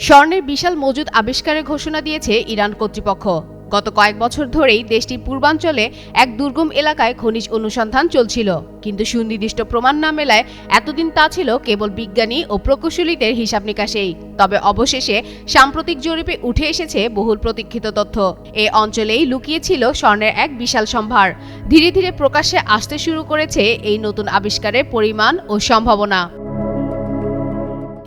স্বর্ণের বিশাল মজুদ আবিষ্কারের ঘোষণা দিয়েছে ইরান কর্তৃপক্ষ। গত কয়েক বছর ধরেই দেশটির পূর্বাঞ্চলে এক দুর্গম এলাকায় খনিজ অনুসন্ধান চলছিল। কিন্তু সুনির্দিষ্ট প্রমাণ না মেলায় এতদিন তা ছিল কেবল বিজ্ঞানী ও প্রকৌশলীদের হিসাব নিকাশেই। তবে অবশেষে সাম্প্রতিক জরিপে উঠে এসেছে বহুল প্রতীক্ষিত তথ্য। এ অঞ্চলেই লুকিয়েছিল স্বর্ণের এক বিশাল সম্ভার। ধীরে ধীরে প্রকাশ্যে আসতে শুরু করেছে এই নতুন আবিষ্কারের পরিমাণ ও সম্ভাবনা।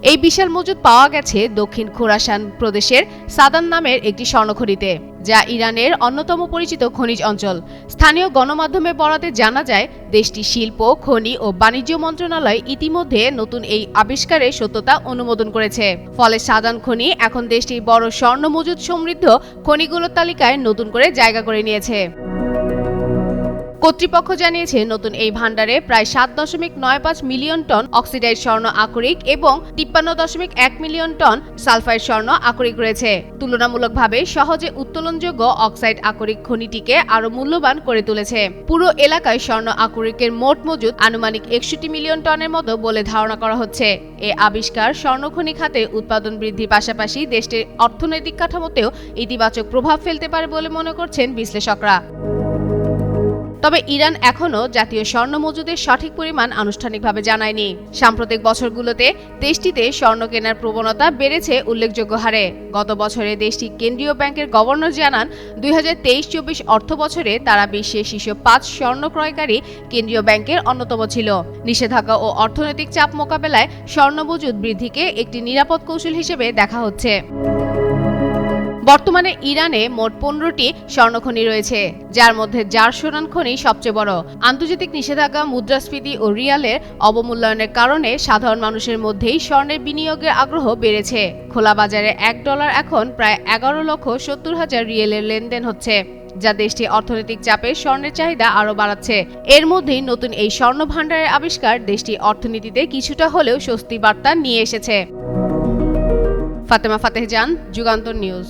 এই বিশাল মজুদ পাওয়া গেছে দক্ষিণ খোরাসান প্রদেশের সাদান নামের একটি স্বর্ণখনিতে যা ইরানের অন্যতম পরিচিত খনিজ অঞ্চল। স্থানীয় গণমাধ্যমে বরাতে জানা যায়, দেশটির শিল্প, খনি ও বাণিজ্য মন্ত্রণালয় ইতিমধ্যে নতুন এই আবিষ্কারের সত্যতা অনুমোদন করেছে। ফলে সাদান খনি এখন দেশটির বড় স্বর্ণ মজুদ সমৃদ্ধ খনিগুলোর তালিকায় নতুন করে জায়গা করে নিয়েছে। কর্তৃপক্ষ জানিয়েছে, নতুন এই ভান্ডারে প্রায় সাত দশমিক নয় পাঁচ মিলিয়ন টন অক্সিডাইড স্বর্ণ আকরিক এবং তিপ্পান্ন দশমিক এক মিলিয়ন টন সালফাইড স্বর্ণ আকরিক রয়েছে। তুলনামূলকভাবে সহজে উত্তোলনযোগ্য অক্সাইড আকরিক খনিটিকে আরও মূল্যবান করে তুলেছে। পুরো এলাকায় স্বর্ণ আকরিকের মোট মজুদ আনুমানিক একষট্টি মিলিয়ন টনের মতো বলে ধারণা করা হচ্ছে। এ আবিষ্কার স্বর্ণখনি খাতে উৎপাদন বৃদ্ধির পাশাপাশি দেশটির অর্থনৈতিক কাঠামোতেও ইতিবাচক প্রভাব ফেলতে পারে বলে মনে করছেন বিশ্লেষকরা। তবে ইরান এখনও জাতীয় স্বর্ণ মজুদের সঠিক পরিমাণ আনুষ্ঠানিকভাবে জানায়নি। সাম্প্রতিক বছরগুলোতে দেশটিতে স্বর্ণ কেনার প্রবণতা বেড়েছে উল্লেখযোগ্য হারে। গত বছরে দেশটি কেন্দ্রীয় ব্যাংকের গভর্নর জানান, দুই হাজার তেইশ চব্বিশ অর্থ বছরে তারা বিশ্বের শীর্ষ পাঁচ স্বর্ণ ক্রয়কারী কেন্দ্রীয় ব্যাংকের অন্যতম ছিল। নিষেধাজ্ঞা ও অর্থনৈতিক চাপ মোকাবেলায় স্বর্ণ মজুদ বৃদ্ধিকে একটি নিরাপদ কৌশল হিসেবে দেখা হচ্ছে। বর্তমানে ইরানে মোট পনেরোটি স্বর্ণখনি রয়েছে, যার মধ্যে জারসোনান খনি সবচেয়ে বড়। আন্তর্জাতিক নিষেধাজ্ঞা, মুদ্রাস্ফীতি ও রিয়ালের অবমূল্যায়নের কারণে সাধারণ মানুষের মধ্যেই স্বর্ণের বিনিয়োগের আগ্রহ বেড়েছে। খোলা বাজারে এক ডলার এখন প্রায় এগারো লক্ষ সত্তর হাজার রিয়েলের লেনদেন হচ্ছে, যা দেশটি অর্থনৈতিক চাপে স্বর্ণের চাহিদা আরও বাড়াচ্ছে। এর মধ্যেই নতুন এই স্বর্ণ ভাণ্ডারের আবিষ্কার দেশটি অর্থনীতিতে কিছুটা হলেও স্বস্তি বার্তা নিয়ে এসেছে। ফাতেমা ফাতেহ জান, যুগান্তর নিউজ।